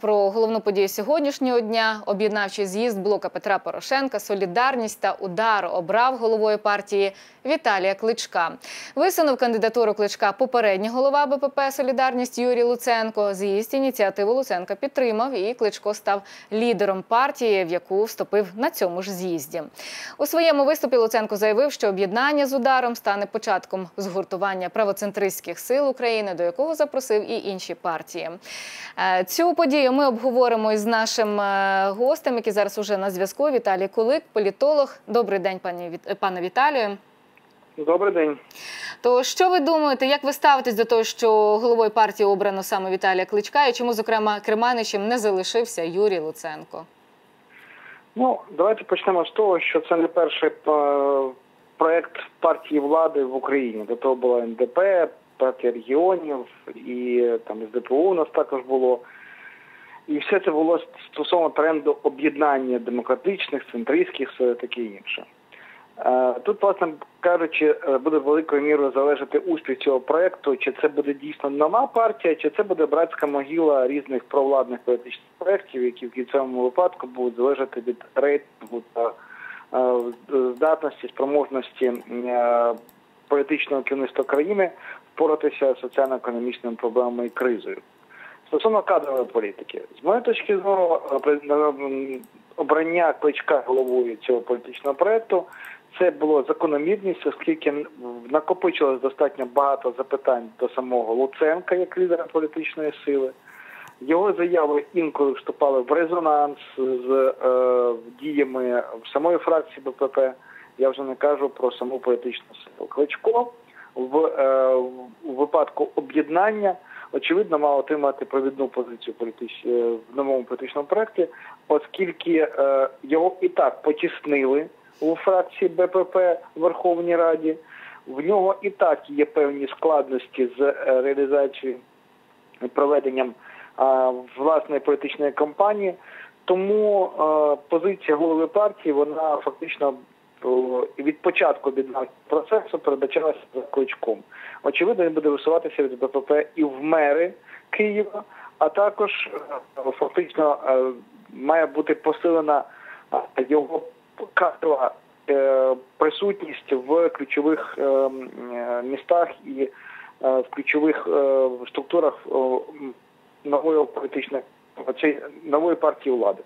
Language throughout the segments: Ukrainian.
Про головну подію сьогоднішнього дня об'єднавчий з'їзд блока Петра Порошенка, Солідарність та удар обрав головою партії Віталія Кличка. Висунув кандидатуру Кличка попередній голова БПП Солідарність Юрій Луценко. З'їзд ініціативу Луценка підтримав, і Кличко став лідером партії, в яку вступив на цьому ж з'їзді. У своєму виступі Луценко заявив, що об'єднання з ударом стане початком згуртування правоцентристських сил України, до якого запросив і інші партії. Е, Цю подію ми обговоримо із нашим е, гостем, який зараз уже на зв'язку. Віталій Кулик, політолог. Добрий день, пані пане Віталію. Добрий день. То що ви думаєте, як ви ставитесь до того, що головою партії обрано саме Віталія Кличка, і чому, зокрема, Керманичем не залишився Юрій Луценко? Ну, давайте почнемо з того, що це не перший е, проект партії влади в Україні. До того була НДП, партія регіонів і там СДПУ у нас також було. І все це було стосовно тренду об'єднання демократичних, центристських і таке інше. Е, Тут, власне кажучи, е, буде великою мірою залежати успіх цього проекту, чи це буде дійсно нова партія, чи це буде братська могила різних провладних політичних проєктів, які в кінцевому випадку будуть залежати від рейтингу та е, здатності, спроможності політичного керівництва країни впоратися з соціально-економічними проблемами і кризою. Стосовно кадрової політики, з моєї точки зору, е, обрання кличка головою цього політичного проекту це було закономірність, оскільки накопичилось достатньо багато запитань до самого Луценка як лідера політичної сили. Його заяви інколи вступали в резонанс з е, діями в самої фракції БПП. Я вже не кажу про саму політичну силу. Кличко в, е, в випадку об'єднання очевидно мав отримати провідну позицію е, в новому політичному проєкті, оскільки е, його і так потіснили у фракції БПП в Верховній Раді. В нього і так є певні складності з е, реалізацією проведенням власної політичної кампанії. Тому позиція голови партії вона фактично е, від початку об'єднавчого процесу передбачалася за кличком. Очевидно, він буде висуватися від БПП і в мери Києва, а також е, фактично е, має бути посилена е, його кадрова присутність в ключових містах і в ключових структурах нової політичної нової партії влади.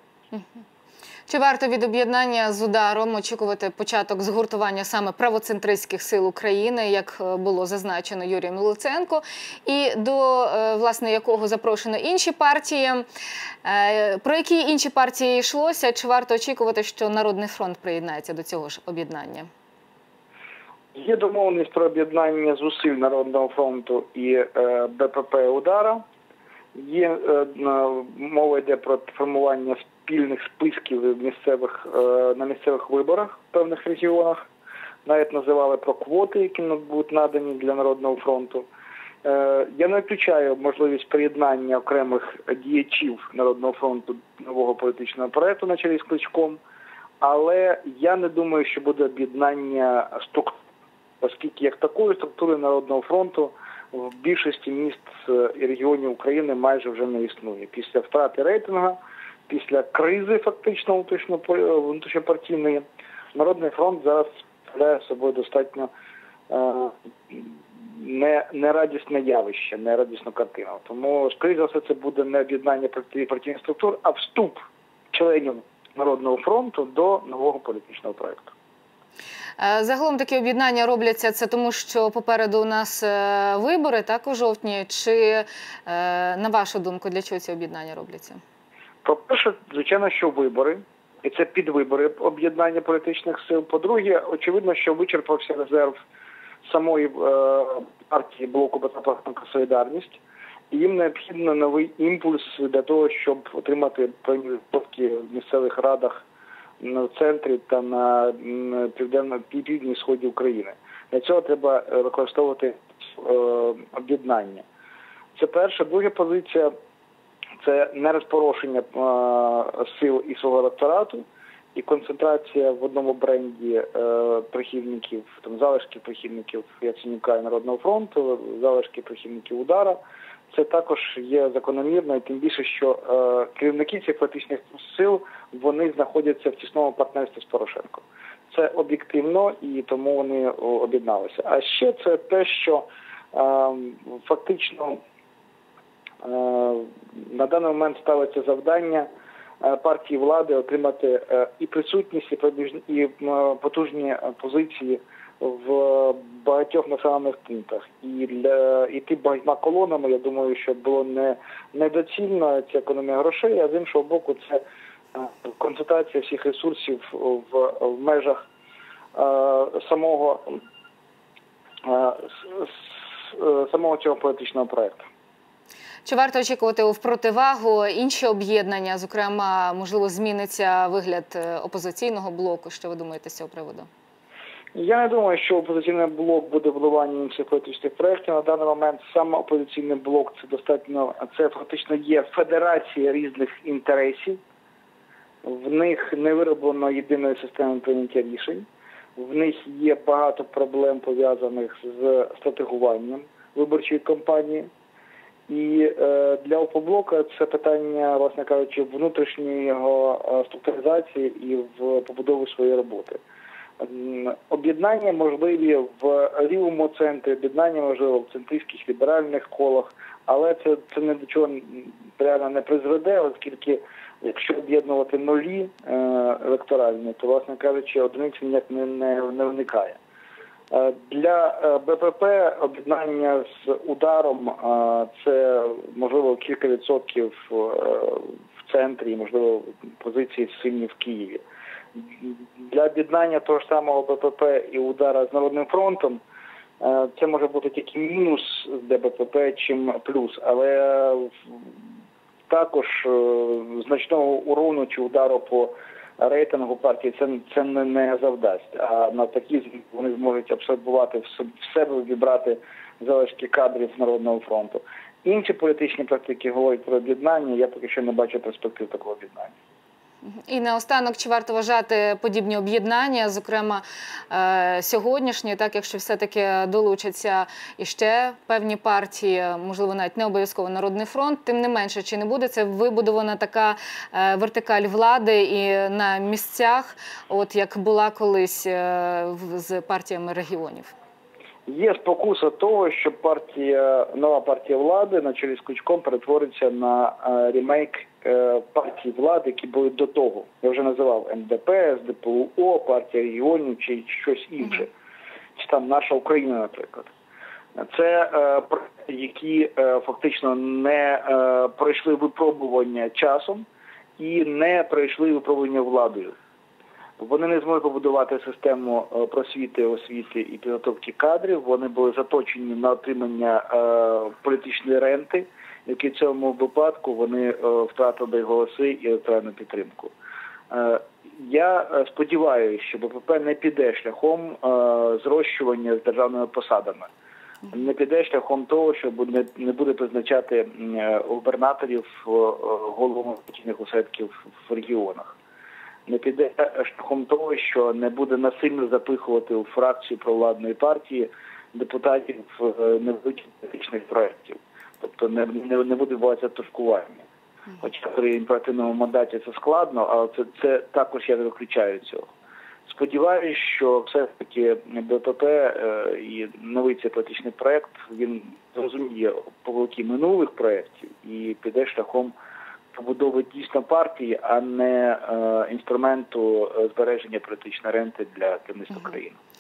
Чи варто від об'єднання з ударом очікувати початок згуртування саме правоцентристських сил України, як е, було зазначено Юрієм Луценко, і до е, власне якого запрошено інші партії? Е, Про які інші партії йшлося? Чи варто очікувати, що Народний фронт приєднається до цього ж об'єднання? Є домовленість про об'єднання зусиль Народного фронту і БПП Удара. Є е, мова йде про формування спільних списків місцевих е, на місцевих виборах в певних регіонах. Навіть називали про квоти, які будуть надані для Народного фронту. Е, Я не виключаю можливість приєднання окремих діячів Народного фронту нового політичного проекту на чолі з Кличком, але я не думаю, що буде об'єднання структур оскільки як такої структури Народного фронту в більшості міст е, і регіонів України майже вже не існує. Після втрати рейтингу, після кризи фактично е, внутрішньопартійної, Народний фронт зараз представляє собою достатньо е, не, нерадісне явище, нерадісну картину. Тому, скоріше за все, це буде не об'єднання партійних структур, а вступ членів Народного фронту до нового політичного проекту. Е, Загалом такі об'єднання робляться це тому, що попереду у нас е, вибори так у жовтні. Чи е, на вашу думку для чого ці об'єднання робляться? По-перше, звичайно, що вибори, і це підвибори об'єднання політичних сил. По-друге, очевидно, що вичерпався резерв самої партії блоку Петра Солідарність. І їм необхідно новий імпульс для того, щоб отримати певні в місцевих радах на центрі та на південно південній сході України. Для цього треба е, використовувати е, об'єднання. Це перша, друга позиція це не розпорошення е, сил і свого електорату, і концентрація в одному бренді прихильників, там залишки прихильників Яценюка і Народного фронту, залишки прихильників удара. Це також є закономірно, і тим більше, що е, керівники цих політичних сил вони знаходяться в тісному партнерстві з Порошенком. Це об'єктивно і тому вони об'єдналися. А ще це те, що е, фактично е, на даний момент ставиться завдання е, партії влади отримати е, і присутність, і, потужні позиції в багатьох населених пунктах. І для іти багатьма колонами, я думаю, що було не недоцільно ця економія грошей, а з іншого боку, це концентрація всіх ресурсів в, в межах е, самого е, самого цього політичного проекту. Чи варто очікувати в противагу інші об'єднання? Зокрема, можливо, зміниться вигляд е, опозиційного блоку? Що ви думаєте з цього приводу? Я не думаю, що опозиційний блок буде вливання інших політичних проєктів. На даний момент саме опозиційний блок це достатньо це фактично є федерація різних інтересів. В них не вироблено єдиної системи прийняття рішень. В них є багато проблем пов'язаних з стратегуванням виборчої кампанії. І е, для опоблока це питання, власне кажучи, внутрішньої е, структуризації і в побудові своєї роботи. Об'єднання можливі в лівому центрі, об'єднання можливо в центристських ліберальних колах, але це це не до чого реально не призведе, оскільки якщо об'єднувати нулі е, електоральні, то власне кажучи, одиниці ніяк не, не, не виникає. Е, для е, БПП об'єднання з ударом це можливо кілька відсотків в центрі, можливо, позиції сильні в Києві для об'єднання того ж самого БПП і удара з Народним фронтом. Е, це може бути тільки мінус для БПП, чим плюс, але також е, значного урону чи удару по рейтингу партії це це не, завдасть. А на такі вони зможуть абсорбувати в себе вібрати залишки кадрів Народного фронту. Інші політичні практики говорять про об'єднання. Я поки що не бачу перспектив такого об'єднання. І наостанок, чи варто вважати подібні об'єднання, зокрема е, сьогоднішні, так якщо все-таки долучаться і ще певні партії, можливо, навіть не обов'язково народний фронт, тим не менше, чи не буде це вибудована така е, вертикаль влади і на місцях, от як була колись е, з партіями регіонів? Є спокуса того, що партія нова партія влади на чолі з Кучком перетвориться на ремейк Е, партії влади, які були до того. Я вже називав НДП, СДПУО, партія регіонів чи щось інше, чи там наша Україна, наприклад. Це е, проекти, які е, фактично не е, пройшли випробування часом і не пройшли випробування владою. Вони не змогли побудувати систему е, просвіти, освіти і підготовки кадрів. Вони були заточені на отримання е, політичної ренти які в цьому випадку вони е, втратили голоси і електронну підтримку. Я сподіваюся, що БПП не піде шляхом зрощування з державними посадами, не піде шляхом того, що не буде призначати губернаторів головами осередків в регіонах. Не піде шляхом того, що не буде насильно запихувати у фракцію провладної партії депутатів невеликих політичних проєктів тобто не не, не буде відбуватися тушкування. Хоча при імперативному мандаті це складно, але це це також я не виключаю цього. Сподіваюсь, що все-таки БПП е, і новий цей політичний проект він зрозуміє помилки минулих проєктів і піде шляхом побудови дійсно партії, а не е, інструменту збереження політичної ренти для керівництва країни.